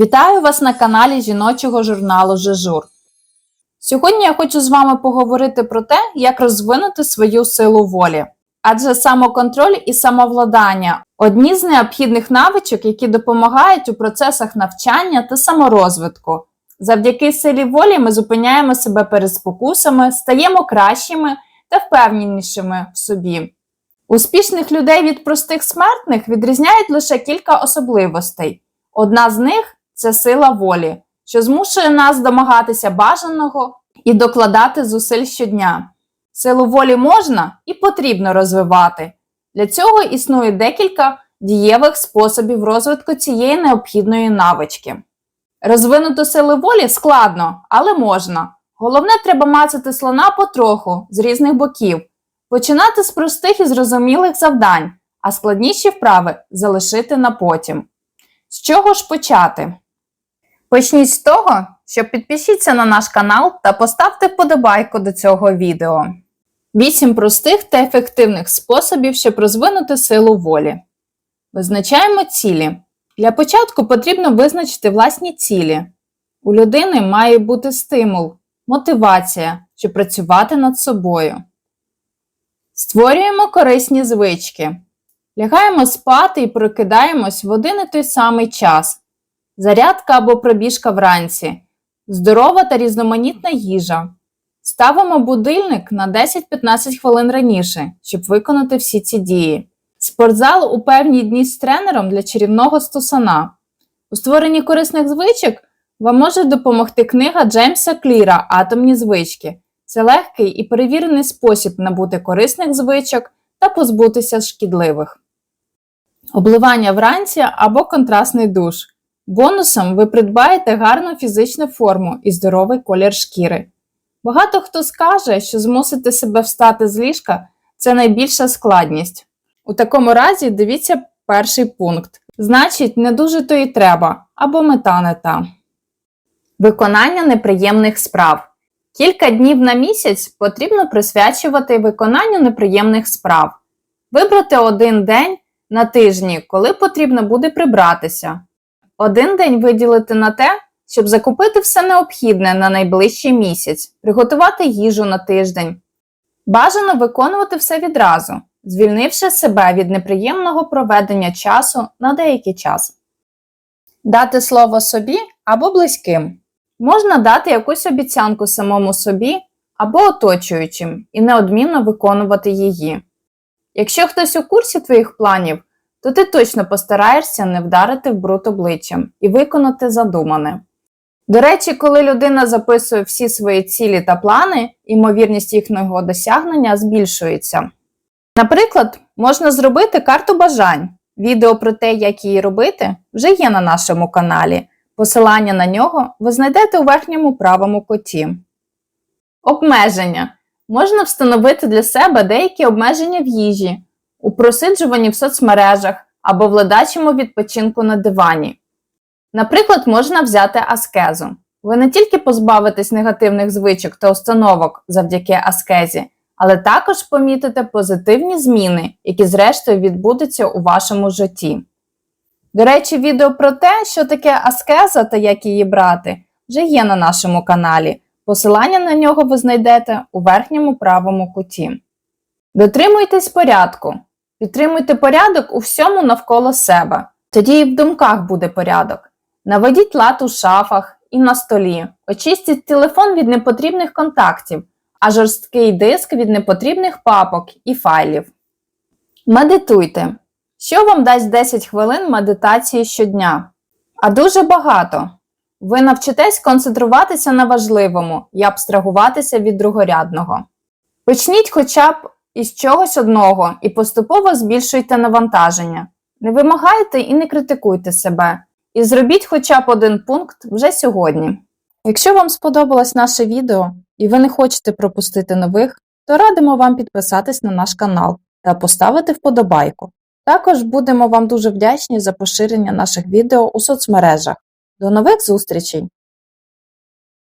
Вітаю вас на каналі жіночого журналу Жежур. Сьогодні я хочу з вами поговорити про те, як розвинути свою силу волі. Адже самоконтроль і самовладання одні з необхідних навичок, які допомагають у процесах навчання та саморозвитку. Завдяки силі волі ми зупиняємо себе перед спокусами, стаємо кращими та впевненішими в собі. Успішних людей від простих смертних відрізняють лише кілька особливостей. Одна з них це сила волі, що змушує нас домагатися бажаного і докладати зусиль щодня. Силу волі можна і потрібно розвивати. Для цього існує декілька дієвих способів розвитку цієї необхідної навички. Розвинути сили волі складно, але можна. Головне, треба мацати слона потроху з різних боків, починати з простих і зрозумілих завдань, а складніші вправи залишити на потім. З чого ж почати? Почніть з того, що підпишіться на наш канал та поставте вподобайку до цього відео. 8 простих та ефективних способів, щоб розвинути силу волі. Визначаємо цілі. Для початку потрібно визначити власні цілі. У людини має бути стимул, мотивація, щоб працювати над собою. Створюємо корисні звички. Лягаємо спати і прокидаємось в один і той самий час. Зарядка або пробіжка вранці, здорова та різноманітна їжа. Ставимо будильник на 10-15 хвилин раніше, щоб виконати всі ці дії. Спортзал у певні дні з тренером для чарівного стусана. У створенні корисних звичок вам може допомогти книга Джеймса Кліра Атомні звички. Це легкий і перевірений спосіб набути корисних звичок та позбутися шкідливих. Обливання вранці або контрастний душ. Бонусом ви придбаєте гарну фізичну форму і здоровий колір шкіри. Багато хто скаже, що змусити себе встати з ліжка це найбільша складність. У такому разі дивіться перший пункт. Значить, не дуже то і треба, або мета не та. Виконання неприємних справ. Кілька днів на місяць потрібно присвячувати виконанню неприємних справ. Вибрати один день на тижні, коли потрібно буде прибратися. Один день виділити на те, щоб закупити все необхідне на найближчий місяць, приготувати їжу на тиждень. Бажано виконувати все відразу, звільнивши себе від неприємного проведення часу на деякий час. Дати слово собі або близьким. Можна дати якусь обіцянку самому собі або оточуючим і неодмінно виконувати її. Якщо хтось у курсі твоїх планів, то ти точно постараєшся не вдарити в бруд обличчям і виконати задумане. До речі, коли людина записує всі свої цілі та плани, ймовірність їхнього досягнення збільшується. Наприклад, можна зробити карту бажань. Відео про те, як її робити, вже є на нашому каналі. Посилання на нього ви знайдете у верхньому правому куті. Обмеження. Можна встановити для себе деякі обмеження в їжі, у просиджуванні в соцмережах або в ледачому відпочинку на дивані. Наприклад, можна взяти аскезу. Ви не тільки позбавитесь негативних звичок та установок завдяки аскезі, але також помітите позитивні зміни, які зрештою відбудуться у вашому житті. До речі, відео про те, що таке аскеза та як її брати, вже є на нашому каналі. Посилання на нього ви знайдете у верхньому правому куті. Дотримуйтесь порядку. Підтримуйте порядок у всьому навколо себе. Тоді і в думках буде порядок. Наведіть лад у шафах і на столі. Очистіть телефон від непотрібних контактів, а жорсткий диск від непотрібних папок і файлів. Медитуйте. Що вам дасть 10 хвилин медитації щодня? А дуже багато. Ви навчитесь концентруватися на важливому і абстрагуватися від другорядного. Почніть хоча б із чогось одного і поступово збільшуйте навантаження. Не вимагайте і не критикуйте себе. І зробіть хоча б один пункт вже сьогодні. Якщо вам сподобалось наше відео і ви не хочете пропустити нових, то радимо вам підписатись на наш канал та поставити вподобайку. Також будемо вам дуже вдячні за поширення наших відео у соцмережах. До нових зустрічей!